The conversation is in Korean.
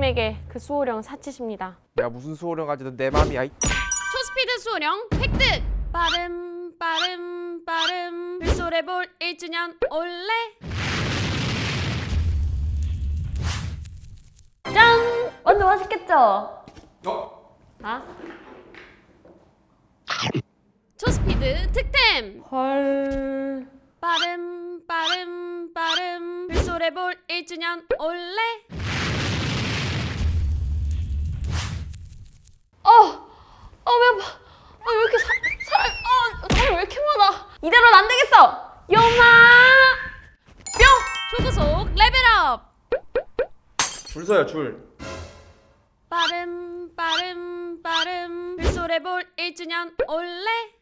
선생님에게 그 수호령 사치십니다. 내가 무슨 수호령 가지든 내 맘이야. 이. 초스피드 수호령 획득! 빠름 빠름 빠름 불소래볼 1주년 올레 짠! 완전 맛있겠죠? 어? 아? 초스피드 득템! 헐 빠름 빠름 빠름 불소래볼 1주년 올레 아파. 어, 왜 이렇게 사, 사람, 어, 사람 왜 이렇게 많아? 이대로는 안 되겠어! 요마! 뿅! 초고속 레벨업! 줄 서요 줄. 빠름, 빠름, 빠름. 불소래볼 1주년 올레!